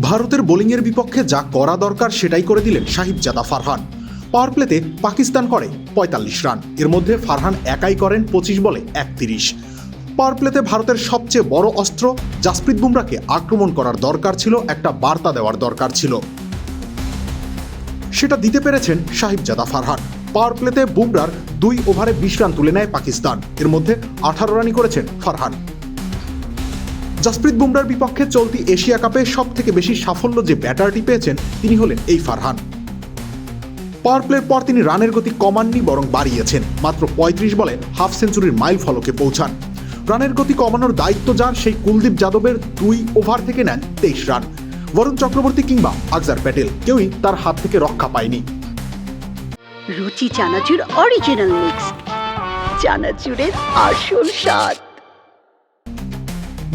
ভারতের বোলিংয়ের বিপক্ষে যা করা দরকার সেটাই করে দিলেন সাহিবজাদা ফারহান। পাওয়ার প্লেতে পাকিস্তান করে পঁয়তাল্লিশ রান। এর মধ্যে ফারহান একাই করেন পঁচিশ বলে একত্রিশ। পাওয়ার প্লেতে ভারতের সবচেয়ে বড় অস্ত্র জাসপ্রীত বুমরাকে আক্রমণ করার দরকার ছিল, একটা বার্তা দেওয়ার দরকার ছিল। সেটা দিতে পেরেছেন সাহিবজাদা ফারহান। পাওয়ার প্লেতে বুমরার দুই ওভারে বিশ রান তুলে নেয় পাকিস্তান। এর মধ্যে আঠারো রানই করেছেন ফারহান। জাসপ্রীত বুমরার বিপক্ষে চলতি এশিয়া কাপে সব থেকে বেশি সাফল্য যে ব্যাটারটি পেয়েছেন, তিনি হলেন এই ফারহান। পাওয়ার প্লের পর তিনি রানের গতি কমাননি, বরং বাড়িয়েছেন। মাত্র পঁয়ত্রিশ বলে হাফ সেঞ্চুরির মাইল ফলকে পৌঁছান। রানের গতি কমানোর দায়িত্ব যার, সেই কুলদীপ যাদবের দুই ওভার থেকে নেন তেইশ রান। বরুণ চক্রবর্তী কিংবা আকজার প্যাটেল, কেউই তার হাত থেকে রক্ষা পায়নি। রুচি চানাচুর অরিজিনাল মিক্স চানাচুরের আসল স্বাদ।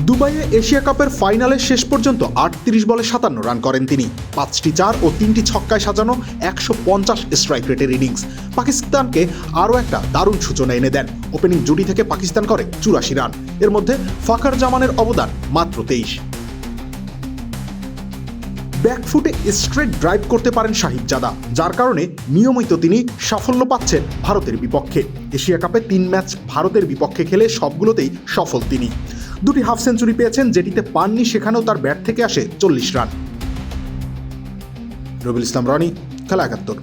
দুবাইয়ে এশিয়া কাপের ফাইনালে শেষ পর্যন্ত আটত্রিশ বলে সাতান্ন রান করেন তিনি। পাঁচটি চার ও তিনটি ছক্কায় সাজানো একশো পঞ্চাশ স্ট্রাইক রেটের ইনিংস পাকিস্তানকে আরও একটা দারুণ সূচনা এনে দেন। ওপেনিং জুটি থেকে পাকিস্তান করে চুরাশি রান। এর মধ্যে ফাখার জামানের অবদান মাত্র তেইশ। ব্যাকফুটে স্ট্রেট ড্রাইভ করতে পারেন সাহিব জাদা যার কারণে নিয়মিত তিনি সাফল্য পাচ্ছেন ভারতের বিপক্ষে। এশিয়া কাপে তিন ম্যাচ ভারতের বিপক্ষে খেলে সবগুলোতেই সফল তিনি। দুটি হাফ সেঞ্চুরি পেয়েছেন যেটিতে পাননি, সেখানেও তার ব্যাট থেকে আসে চল্লিশ রান। রবিল ইসলাম, রনি, খেলা একাত্তর।